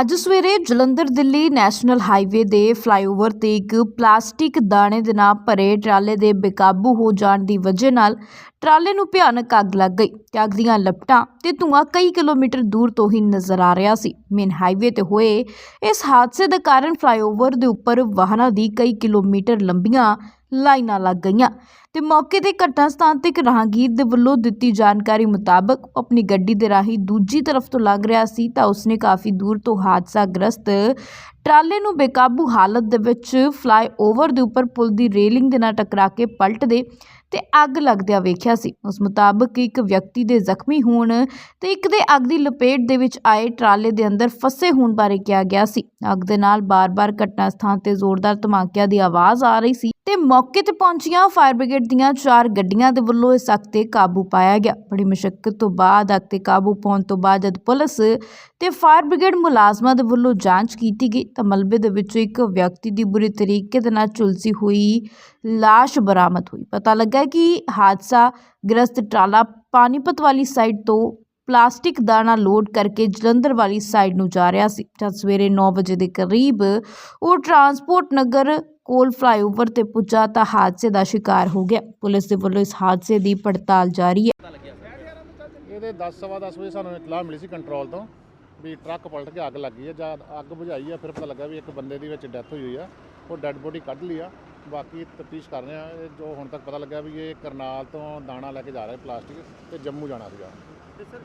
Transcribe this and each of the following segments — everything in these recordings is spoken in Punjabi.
ਅੱਜ ਸਵੇਰੇ ਜਲੰਧਰ ਦਿੱਲੀ ਨੈਸ਼ਨਲ ਹਾਈਵੇ ਦੇ ਫਲਾਈਓਵਰ ਤੇ ਇੱਕ ਪਲਾਸਟਿਕ ਦਾਣੇ ਦੇ ਨਾਲ ਭਰੇ ਟਰਾਲੇ ਦੇ ਬੇਕਾਬੂ ਹੋ ਜਾਣ ਦੀ ਵਜ੍ਹਾ ਨਾਲ ਟਰਾਲੇ ਨੂੰ ਭਿਆਨਕ ਅੱਗ ਲੱਗ ਗਈ। ਤੇ ਅੱਗ ਦੀਆਂ ਲਪਟਾਂ ਤੇ ਧੂੰਆਂ ਕਈ ਕਿਲੋਮੀਟਰ ਦੂਰ ਤੋਂ ਹੀ ਨਜ਼ਰ ਆ ਰਿਹਾ ਸੀ। ਮੇਨ ਹਾਈਵੇ ਤੇ ਹੋਏ ਇਸ ਹਾਦਸੇ ਦੇ ਕਾਰਨ ਫਲਾਈਓਵਰ ਦੇ ਉੱਪਰ ਵਾਹਨਾਂ ਦੀ ਕਈ ਕਿਲੋਮੀਟਰ ਲੰਬੀਆਂ ਲਾਈਨਾਂ ਲੱਗ ਗਈਆਂ। ਤੇ ਮੌਕੇ ਤੇ ਘਟਨਾ ਸਥਾਨ ਤੇ ਇੱਕ ਰਾਹਗੀਰ ਦੇ ਵੱਲੋਂ ਦਿੱਤੀ ਜਾਣਕਾਰੀ ਮੁਤਾਬਕ ਉਹ ਆਪਣੀ ਗੱਡੀ ਦੇ ਰਾਹੀਂ ਦੂਜੀ ਤਰਫ ਤੋਂ ਲੰਘ ਰਿਹਾ ਸੀ ਤਾਂ ਉਸਨੇ ਕਾਫੀ ਦੂਰ ਤੋਂ ਹਾਦਸਾਗ੍ਰਸਤ ਟਰਾਲੇ ਨੂੰ ਬੇਕਾਬੂ ਹਾਲਤ ਦੇ ਵਿੱਚ ਫਲਾਈਓਵਰ ਦੇ ਉੱਪਰ ਪੁਲ ਦੀ ਰੇਲਿੰਗ ਦੇ ਨਾਲ ਟਕਰਾ ਕੇ ਪਲਟਦੇ ਤੇ ਅੱਗ ਲੱਗਦਿਆਂ ਵੇਖਿਆ ਸੀ। ਉਸ ਮੁਤਾਬਕ ਇੱਕ ਵਿਅਕਤੀ ਦੇ ਜ਼ਖਮੀ ਹੋਣ ਤੇ ਇੱਕ ਦੇ ਅੱਗ ਦੀ ਲਪੇਟ ਦੇ ਵਿੱਚ ਆਏ ਟਰਾਲੇ ਦੇ ਅੰਦਰ ਫਸੇ ਹੋਣ ਬਾਰੇ ਕਿਹਾ ਗਿਆ ਸੀ। ਅੱਗ ਦੇ ਨਾਲ ਬਾਰ-ਬਾਰ ਘਟਨਾ ਸਥਾਨ ਤੇ ਜ਼ੋਰਦਾਰ ਧਮਾਕਿਆਂ ਦੀ ਆਵਾਜ਼ ਆ ਰਹੀ ਸੀ। ਤੇ ਮੌਕੇ ਤੇ ਪਹੁੰਚੀਆਂ ਫਾਇਰ ਬ੍ਰਿਗੇਡ ਦੀਆਂ ਚਾਰ ਗੱਡੀਆਂ ਦੇ ਵੱਲੋਂ ਇਸ ਅੱਗ ਤੇ ਕਾਬੂ ਪਾਇਆ ਗਿਆ। ਬੜੀ ਮੁਸ਼ਕਲ ਤੋਂ ਬਾਅਦ ਅੱਗ ਤੇ ਕਾਬੂ ਪਾਉਣ ਤੋਂ ਬਾਅਦ ਜਦ ਪੁਲਿਸ ਤੇ ਫਾਇਰ ਬ੍ਰਿਗੇਡ ਮੁਲਾਜ਼ਮਾਂ ਦੇ ਵੱਲੋਂ ਜਾਂਚ ਕੀਤੀ ਗਈ, ਤਾਂ ਮਲਬੇ ਦੇ ਵਿੱਚੋਂ ਇੱਕ ਵਿਅਕਤੀ ਦੀ ਬੁਰੀ ਤਰੀਕੇ ਦੇ ਨਾਲ ਝੁਲਸੀ ਹੋਈ ਲਾਸ਼ ਬਰਾਮਦ ਹੋਈ। ਪਤਾ ਲੱਗਾ ਕਿ ਹਾਦਸਾ ਗ੍ਰਸਤ ਟਰਾਲਾ ਪਾਣੀਪਤ ਵਾਲੀ ਸਾਈਡ ਤੋਂ ਪਲਾਸਟਿਕ ਦਾਣਾ ਲੋਡ ਕਰਕੇ ਜਲੰਧਰ ਵਾਲੀ ਸਾਈਡ ਨੂੰ ਜਾ ਰਿਹਾ ਸੀ, ਜਦ ਸਵੇਰੇ 9 ਵਜੇ ਦੇ ਕਰੀਬ ਉਹ ਟਰਾਂਸਪੋਰਟ ਨਗਰ ਕੋਲ ਫਲਾਈਓਵਰ ਤੇ ਪੁੱਜਾ ਤਾਂ ਹਾਦਸੇ ਦਾ ਸ਼ਿਕਾਰ ਹੋ ਗਿਆ। ਪੁਲਿਸ ਦੇ ਵੱਲੋਂ ਇਸ ਹਾਦਸੇ ਦੀ ਪੜਤਾਲ ਜਾਰੀ ਹੈ। ਇਹਦੇ 10 ਸਵਾ 10 ਵਜੇ ਸਾਨੂੰ ਇਤਲਾਹ ਮਿਲੀ ਸੀ ਕੰਟਰੋਲ ਤੋਂ ਵੀ ਟਰੱਕ ਪਲਟ ਕੇ ਅੱਗ ਲੱਗੀ ਹੈ ਜਦ ਅੱਗ ਬੁਝਾਈ ਆ ਫਿਰ ਪਤਾ ਲੱਗਾ ਵੀ ਇੱਕ ਬੰਦੇ ਦੀ ਵਿੱਚ ਡੈਥ ਹੋਈ ਹੋਈ ਆ। ਉਹ ਡੈੱਡ ਬੋਡੀ ਕੱਢ ਲਈ ਆ। ਬਾਕੀ ਤਫਤੀਸ਼ ਕਰ ਰਹੇ ਆ ਜੋ ਹੁਣ ਤੱਕ ਪਤਾ ਲੱਗਾ ਵੀ ਇਹ ਕਰਨਾਲ ਤੋਂ ਦਾਣਾ ਲੈ ਕੇ ਜਾ ਰਿਹਾ ਪਲਾਸਟਿਕ ਤੇ ਜੰਮੂ ਜਾਣਾ ਸੀਗਾ। ਤੇ ਸਰ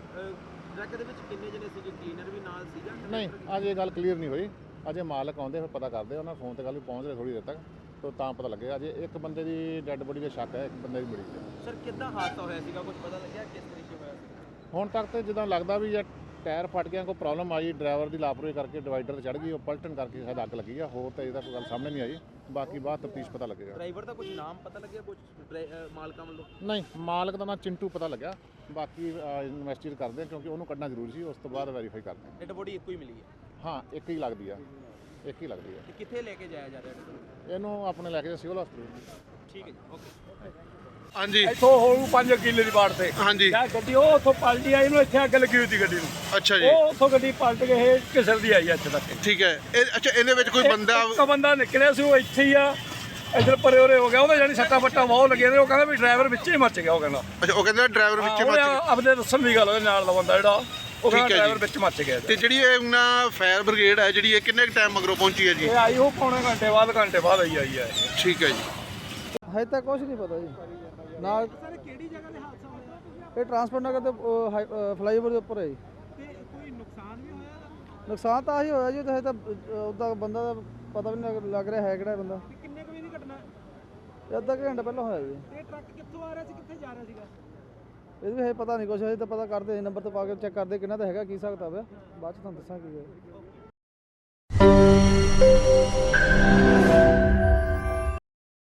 ਟਰੱਕ ਦੇ ਵਿੱਚ ਕਿੰਨੇ ਜਣੇ ਸੀਗੇ? ਕਲੀਨਰ ਵੀ ਨਾਲ ਸੀਗਾ? ਨਹੀਂ ਅੱਜ ਇਹ ਗੱਲ ਕਲੀਅਰ ਨਹੀਂ ਹੋਈ। ਅਜੇ ਮਾਲਕ ਆਉਂਦੇ ਫਿਰ ਪਤਾ ਕਰਦੇ ਉਹਨਾਂ ਫੋਨ ਤੇ ਗੱਲ ਵੀ ਪਹੁੰਚ ਰਹੇ ਥੋੜੀ ਦੇਰ ਤੱਕ ਤੋਂ ਤਾਂ ਪਤਾ ਲੱਗੇਗਾ। ਅਜੇ ਇੱਕ ਬੰਦੇ ਦੀ ਡੈੱਡ ਬੋਡੀ ਦਾ ਸ਼ੱਕ ਹੈ ਇੱਕ ਬੰਦੇ ਦੀ ਬੜੀ ਹੈ। ਸਰ ਕਿੱਦਾਂ ਹਾਦਸਾ ਹੋਇਆ ਸੀਗਾ? ਕੁਝ ਪਤਾ ਲੱਗਿਆ ਕਿਸ ਤਰੀਕੇ ਹੋਇਆ ਸੀ ਹੁਣ ਤੱਕ ਤੇ ਜਿੱਦਾਂ ਲੱਗਦਾ ਵੀ ਇਹ ਟਾਇਰ ਫਟ ਗਿਆ ਕੋਈ ਪ੍ਰੋਬਲਮ ਆਈ ਡਰਾਈਵਰ ਦੀ ਲਾਪਰਵਾਹੀ ਕਰਕੇ ਡਿਵਾਈਡਰ ਤੇ ਚੜ ਗਈ ਉਹ ਪਲਟਣ ਕਰਕੇ ਸ਼ਾਇਦ ਅੱਗ ਲੱਗੀ ਆ ਹੋਰ ਤਾਂ ਇਹਦਾ ਕੋਈ ਗੱਲ ਸਾਹਮਣੇ ਨਹੀਂ ਆਈ। ਬਾਕੀ ਬਾਅਦ ਤਫਤੀਸ਼ ਪਤਾ ਲੱਗੇਗਾ। ਡਰਾਈਵਰ ਦਾ ਕੁਝ ਨਾਮ ਪਤਾ ਲੱਗਿਆ? ਕੁਝ ਮਾਲਕਾਂ ਵੱਲੋਂ? ਨਹੀਂ ਮਾਲਕ ਦਾ ਨਾਂ ਚਿੰਟੂ ਪਤਾ ਲੱਗਾ ਬਾਕੀ ਇਨਵੈਸਟੀਗੇਟ ਕਰਦੇ ਕਿਉਂਕਿ ਉਹਨੂੰ ਕੱਢਣਾ ਜ਼ਰੂਰੀ ਸੀ ਉਸ ਤੋਂ ਬਾਅਦ ਵੈਰੀਫਾਈ ਕਰਦੇ ਡੈਡ ਬੋਡੀ ਇੱਕੋ ਹੀ ਮਿਲੀ ਹੈ? ਹਾਂ ਇੱਕ ਹੀ ਲੱਗਦੀ ਆ। ਇੱਕ ਹੀ ਲੱਗਦੀ ਆ। ਤੇ ਕਿੱਥੇ ਲੈ ਕੇ ਜਾਇਆ ਜਾ ਰਿਹਾ ਇਹਨੂੰ? ਆਪਣੇ ਲੈ ਕੇ ਸਿਵਲ ਹਸਪੀਟਲ ਠੀਕ ਹੈ ਜੀ ਓਕੇ। ਹਾਂਜੀ। ਇੱਥੋਂ ਹੋਊ 5 ਕਿੱਲੇ ਦੀ ਬਾੜ ਤੇ। ਹਾਂਜੀ। ਯਾ ਗੱਡੀ ਉਹ ਉੱਥੋਂ ਪਲਟੀ ਆਈ ਨੂੰ ਇੱਥੇ ਅੱਗ ਲੱਗੀ ਹੋਈ ਸੀ ਗੱਡੀ ਨੂੰ। ਅੱਛਾ ਜੀ। ਉਹ ਉੱਥੋਂ ਗੱਡੀ ਪਲਟ ਕੇ ਇਹ ਕਿਸਰਦੀ ਆਈ ਇੱਥੇ ਤੱਕ। ਠੀਕ ਹੈ। ਇਹ ਅੱਛਾ ਇਹਦੇ ਵਿੱਚ ਕੋਈ ਬੰਦਾ ਇੱਕ ਬੰਦਾ ਨਿਕਲਿਆ ਸੀ ਉਹ ਇੱਥੇ ਹੀ ਆ। ਇੱਧਰ ਪਰੇ ਉਰੇ ਹੋ ਗਿਆ। ਉਹਦਾ ਜਾਨੀ ਸੱਟਾ ਫੱਟਾ ਬਹੁਤ ਲੱਗਿਆ ਤੇ ਉਹ ਕਹਿੰਦਾ ਵੀ ਡਰਾਈਵਰ ਵਿੱਚੇ ਹੀ ਮੱਚ ਗਿਆ ਉਹ ਕਹਿੰਦਾ। ਅੱਛਾ ਉਹ ਕਹਿੰਦਾ ਡਰਾਈਵਰ ਹਾਂ, ਵਿੱਚ ਮੱਚ ਆਪਦੇ ਦੱਸਣ ਦੀ ਗੱਲ ਉਹਦੇ ਨਾਲ ਦਾ ਬੰਦਾ ਜਿਹੜਾ। ਉਹ ਠੀਕ ਹੈ ਜੀ। ਡਰਾਈਵਰ ਵਿੱਚ ਮੱਚ ਗਿਆ ਤੇ ਜਿਹੜੀ ਇਹ ਉਹਨਾਂ ਫਾਇਰ ਬ੍ਰਿਗੇਡ ਹੈ ਜਿਹੜੀ ਇਹ ਕਿੰਨੇ ਟਾਈਮ ਮਗਰੋਂ ਪਹੁੰਚੀ ਹੈ ਜੀ? ਇਹ ਆਈ ਉਹ ਪੌਣੇ ਘੰਟੇ ਬਾਅਦ ਘੰਟੇ ਬਾਅਦ ਆਈ ਆਈ ਹੈ। ਠੀਕ ਹੈ ਜੀ। ਹਜੇ ਤੱਕ ਕੁਝ ਨਹੀਂ ਪਤਾ ਜੀ। ਨਾਲ ਸਰ ਕਿਹੜੀ ਜਗ੍ਹਾ ਤੇ ਹਾਦਸਾ ਹੋਇਆ? ਇਹ ਟਰਾਂਸਪੋਰਟ ਨਗਰ ਹਾਈ- ਅ, ਫਲਾਈਓਵਰ ਦੇ ਉੱਪਰ ਹੈ ਜੀ। ਤੇ ਕੋਈ ਨੁਕਸਾਨ ਵੀ ਹੋਇਆ ਨੁਕਸਾਨ ਤਾਂ ਆਹੀ ਹੋਇਆ ਜੀ ਤੇ ਹਜੇ ਤਾਂ ਉਹਦਾ ਬੰਦਾ ਦਾ ਪਤਾ ਵੀ ਨਹੀਂ ਲੱਗ- ਲੱਗ ਰਿਹਾ ਹੈ ਕਿਹੜਾ ਬੰਦਾ। ਕਿੰਨੇ ਕੁ ਵਜੇ ਦੀ ਘਟਨਾ? ਇਹ ਅੱਧਾ ਕੁ ਘੰਟਾ ਪਹਿਲਾਂ ਹੋਇਆ ਜੀ। ਤੇ ਟਰੱਕ ਕਿੱਥੋਂ ਆ ਰਿਹਾ ਸੀ ਕਿੱਥੇ ਜਾ ਰਿਹਾ ਸੀਗਾ? ਇਹ ਵੀ ਹੈ ਪਤਾ ਨਹੀਂ ਕੁਛ, ਹਜੇ ਤਾਂ ਪਤਾ ਕਰਦੇ ਨੰਬਰ ਤੇ ਪਾ ਕੇ ਚੈੱਕ ਕਰਦੇ ਕਿੰਨਾ ਤਾਂ ਹੈਗਾ, ਕੀ ਹਿਸਾਬ ਕਿਤਾਬ ਬਾਅਦ ਚ ਤੁਹਾਨੂੰ ਦੱਸਾਂ ਕੀ ਹੈ